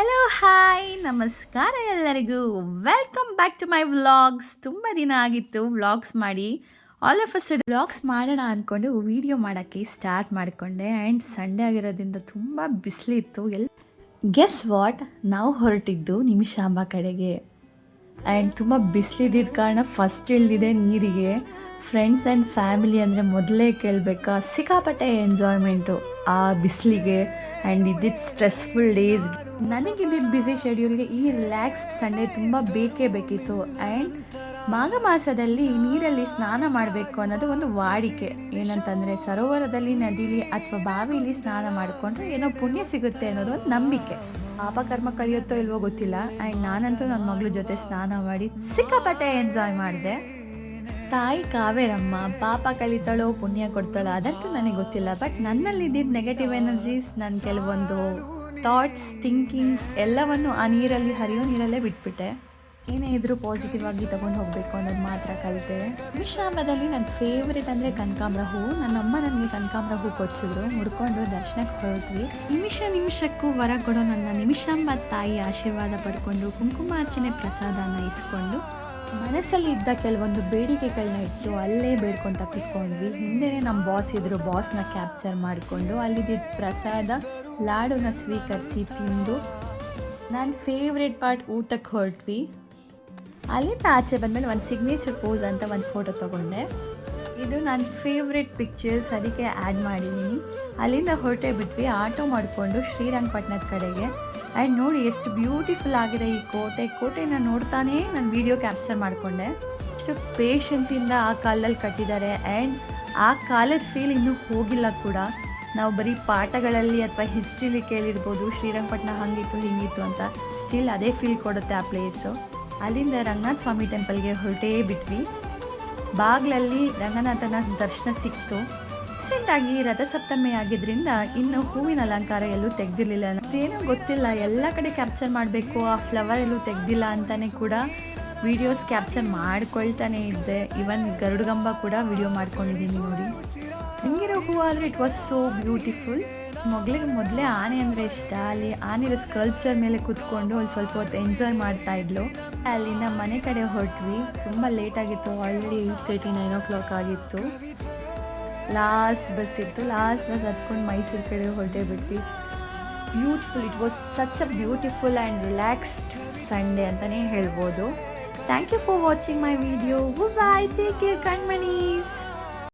Hello hi ನಮಸ್ಕಾರ ಎಲ್ಲರಿಗೂ. Welcome back to my vlogs ತುಂಬ ದಿನ ಆಗಿತ್ತು ವ್ಲಾಗ್ಸ್ ಮಾಡಿ. ಆಲ್ ಆಫ್ ಅಸ್ ವ್ಲಾಗ್ಸ್ ಮಾಡೋಣ ಅಂದ್ಕೊಂಡು ವೀಡಿಯೋ ಮಾಡೋಕ್ಕೆ ಸ್ಟಾರ್ಟ್ ಮಾಡಿಕೊಂಡೆ. ಆ್ಯಂಡ್ ಸಂಡೇ ಆಗಿರೋದ್ರಿಂದ ತುಂಬ ಬಿಸಿಲಿತ್ತು ಎಲ್ ಗೆಸ್ ವಾಟ್ ನಾವು ಹೊರಟಿದ್ದು ನಿಮಿಷಾಂಬ ಕಡೆಗೆ. ಆ್ಯಂಡ್ ತುಂಬ ಬಿಸಿಲಿದ್ದಿದ್ದ ಕಾರಣ ಫಸ್ಟ್ ಇಳಿದಿದೆ ನೀರಿಗೆ. ಫ್ರೆಂಡ್ಸ್ ಆ್ಯಂಡ್ ಫ್ಯಾಮಿಲಿ ಅಂದರೆ ಮೊದಲೇ ಕೇಳಬೇಕಾ? ಸಿಕ್ಕಾಪಟ್ಟೆ ಎಂಜಾಯ್ಮೆಂಟು ಆ ಬಿಸಿಲಿಗೆ ಆ್ಯಂಡ್ ಇದ್ದಿದ್ದ ಸ್ಟ್ರೆಸ್ಫುಲ್ ಡೇಸ್ ನನಗಿದ್ದಿದ್ದ ಬ್ಯುಸಿ ಶೆಡ್ಯೂಲ್ಗೆ ಈ ರಿಲ್ಯಾಕ್ಸ್ಡ್ ಸಂಡೇ ತುಂಬ ಬೇಕೇ ಬೇಕಿತ್ತು. ಆ್ಯಂಡ್ ಮಾಘ ಮಾಸದಲ್ಲಿ ನೀರಲ್ಲಿ ಸ್ನಾನ ಮಾಡಬೇಕು ಅನ್ನೋದು ಒಂದು ವಾಡಿಕೆ. ಏನಂತಂದರೆ ಸರೋವರದಲ್ಲಿ ನದಿಲಿ ಅಥವಾ ಬಾವಿಲಿ ಸ್ನಾನ ಮಾಡಿಕೊಂಡ್ರೆ ಏನೋ ಪುಣ್ಯ ಸಿಗುತ್ತೆ ಅನ್ನೋದು ಒಂದು ನಂಬಿಕೆ. ಪಾಪಕರ್ಮ ಕಳಿಯುತ್ತೋ ಇಲ್ವೋ ಗೊತ್ತಿಲ್ಲ. ಆ್ಯಂಡ್ ನಾನಂತೂ ನನ್ನ ಮಗಳ ಜೊತೆ ಸ್ನಾನ ಮಾಡಿ ಸಿಕ್ಕಾಪಟ್ಟೆ ಎಂಜಾಯ್ ಮಾಡಿದೆ. ತಾಯಿ ಕಾವೇರಮ್ಮ, ಪಾಪ ಕಲಿತಾಳೋ ಪುಣ್ಯ ಕೊಡ್ತಾಳೋ ಅದಂತೂ ನನಗೆ ಗೊತ್ತಿಲ್ಲ. ಬಟ್ ನನ್ನಲ್ಲಿ ಇದ್ದಿದ್ದ ನೆಗೆಟಿವ್ ಎನರ್ಜೀಸ್ ನನ್ನ ಕೆಲವೊಂದು ಥಾಟ್ಸ್ ಥಿಂಕಿಂಗ್ಸ್ ಎಲ್ಲವನ್ನು ಆ ನೀರಲ್ಲಿ ಹರಿಯೋ ನೀರಲ್ಲೇ ಬಿಟ್ಬಿಟ್ಟೆ. ಏನೇ ಇದ್ರೂ ಪಾಸಿಟಿವ್ ಆಗಿ ತಗೊಂಡು ಹೋಗಬೇಕು ಅನ್ನೋದು ಮಾತ್ರ ಕಲಿತೆ. ವಿಶ್ರಾಮದಲ್ಲಿ ನನ್ನ ಫೇವ್ರೆಟ್ ಅಂದರೆ ಕನಕಾಂಬ್ರ ಹೂವು ನನ್ನಮ್ಮ ನನಗೆ ಕನಕಾಂಬ್ರ ಹೂ ಕೊಡಿಸಿದ್ರು. ಮುಡ್ಕೊಂಡು ದರ್ಶನಕ್ಕೆ ಹೊರಟ್ವಿ. ನಿಮಿಷ ನಿಮಿಷಕ್ಕೂ ವರ ಕೊಡೋ ನನ್ನ ನಿಮಿಷಾಂಬ ತಾಯಿ ಆಶೀರ್ವಾದ ಪಡ್ಕೊಂಡು, ಕುಂಕುಮಾರ್ಚನೆ ಪ್ರಸಾದನ ಇಸ್ಕೊಂಡು ಮನಸ್ಸಲ್ಲಿ ಇದ್ದ ಕೆಲವೊಂದು ಬೇಡಿಕೆಗಳನ್ನ ಇಟ್ಟು ಅಲ್ಲೇ ಬೇಡ್ಕೊತ ಕೂತ್ಕೊಂಡ್ವಿ. ಹಿಂದೆನೇ ನಮ್ಮ ಬಾಸ್ ಇದ್ರು ಬಾಸ್ನ ಕ್ಯಾಪ್ಚರ್ ಮಾಡಿಕೊಂಡು ಅಲ್ಲಿದ್ದ ಪ್ರಸಾದ, ಲಾಡುನ ಸ್ವೀಕರಿಸಿ ತಿಂದು ನನ್ನ ಫೇವ್ರೆಟ್ ಪಾರ್ಟ್ ಊಟಕ್ಕೆ ಹೊರಟ್ವಿ. ಅಲ್ಲಿಂದ ಆಚೆ ಬಂದಮೇಲೆ ಒಂದು ಸಿಗ್ನೇಚರ್ ಪೋಸ್ ಅಂತ ಒಂದು ಫೋಟೋ ತೊಗೊಂಡೆ. ಇದು ನನ್ನ ಫೇವ್ರೆಟ್ ಪಿಕ್ಚರ್ಸ್ ಅದಕ್ಕೆ ಆ್ಯಡ್ ಮಾಡಿದ್ದೀನಿ ಅಲ್ಲಿಂದ ಹೊರಟೇ ಬಿಟ್ವಿ. ಆಟೋ ಮಾಡಿಕೊಂಡು ಶ್ರೀರಂಗಪಟ್ಟಣದ ಕಡೆಗೆ. ಆ್ಯಂಡ್ ನೋಡಿ ಎಷ್ಟು ಬ್ಯೂಟಿಫುಲ್ ಆಗಿದೆ ಈ ಕೋಟೆ. ಕೋಟೆನ ನೋಡ್ತಾನೇ ನಾನು ವಿಡಿಯೋ ಕ್ಯಾಪ್ಚರ್ ಮಾಡಿಕೊಂಡೆ. ಎಷ್ಟು ಪೇಷನ್ಸಿಂದ ಆ ಕಾಲದಲ್ಲಿ ಕಟ್ಟಿದ್ದಾರೆ. ಆ್ಯಂಡ್ ಆ ಕಾಲದ ಫೀಲ್ ಇನ್ನೂ ಹೋಗಿಲ್ಲ ಕೂಡ. ನಾವು ಬರೀ ಪಾಠಗಳಲ್ಲಿ ಅಥವಾ ಹಿಸ್ಟ್ರಿಲಿ ಕೇಳಿರ್ಬೋದು ಶ್ರೀರಂಗಪಟ್ಟಣ ಹಂಗಿತ್ತು, ಹಿಂಗಿತ್ತು ಅಂತ. ಸ್ಟಿಲ್ ಅದೇ ಫೀಲ್ ಕೊಡುತ್ತೆ ಆ ಪ್ಲೇಸು ಅಲ್ಲಿಂದ ರಂಗನಾಥ ಸ್ವಾಮಿ ಟೆಂಪಲ್ಗೆ ಹೊರಟೇ ಬಿಟ್ವಿ. ಬಾಗಿಲಲ್ಲಿ ರಂಗನಾಥನ ದರ್ಶನ ಸಿಕ್ತು. ರೀಸೆಂಟಾಗಿ ರಥಸಪ್ತಮಿ ಆಗಿದ್ರಿಂದ ಇನ್ನು ಹೂವಿನ ಅಲಂಕಾರ ಎಲ್ಲೂ ತೆಗ್ದಿರ್ಲಿಲ್ಲ. ಏನೂ ಗೊತ್ತಿಲ್ಲ, ಎಲ್ಲ ಕಡೆ ಕ್ಯಾಪ್ಚರ್ ಮಾಡಬೇಕು, ಆ ಫ್ಲವರ್ ಎಲ್ಲೂ ತೆಗೆದಿಲ್ಲ ಅಂತಾನೆ ಕೂಡ ವಿಡಿಯೋಸ್ ಕ್ಯಾಪ್ಚರ್ ಮಾಡ್ಕೊಳ್ತಾನೆ ಇದ್ದೆ. ಇವನ್ ಗರುಡಗಂಬ ಕೂಡ ವಿಡಿಯೋ ಮಾಡ್ಕೊಂಡಿದ್ದೀನಿ ನೋಡಿ. ಹಿಂಗಿರೋ ಹೂವು ಆದರೆ ಇಟ್ ವಾಸ್ ಸೋ ಬ್ಯೂಟಿಫುಲ್ ಮಗಳಿಗೆ ಮೊದಲೇ ಆನೆ ಅಂದರೆ ಇಷ್ಟ. ಅಲ್ಲಿ ಆನೆಯ ಸ್ಕಲ್ಪ್ಚರ್ ಮೇಲೆ ಕೂತ್ಕೊಂಡು ಅಲ್ಲಿ ಸ್ವಲ್ಪ ಹೊತ್ತು ಎಂಜಾಯ್ ಮಾಡ್ತಾ ಇದ್ಲು. ನಮ್ಮ ಮನೆ ಕಡೆ ಹೊರಟ್ವಿ. ತುಂಬ ಲೇಟ್ ಆಗಿತ್ತು. Already thirty nine o'clock ಆಗಿತ್ತು. ಲಾಸ್ಟ್ ಬಸ್ ಇತ್ತು. ಲಾಸ್ಟ್ ಬಸ್ ಹತ್ಕೊಂಡು ಮೈಸೂರು ಕಡೆ ಹೊರಟೇ ಬಿಟ್ವಿ. Beautiful it was such a beautiful and relaxed Sunday ಅಂತಲೇ ಹೇಳ್ಬೋದು. Thank you for watching my video bye take care ಕಣ್ಮಣೀಸ್.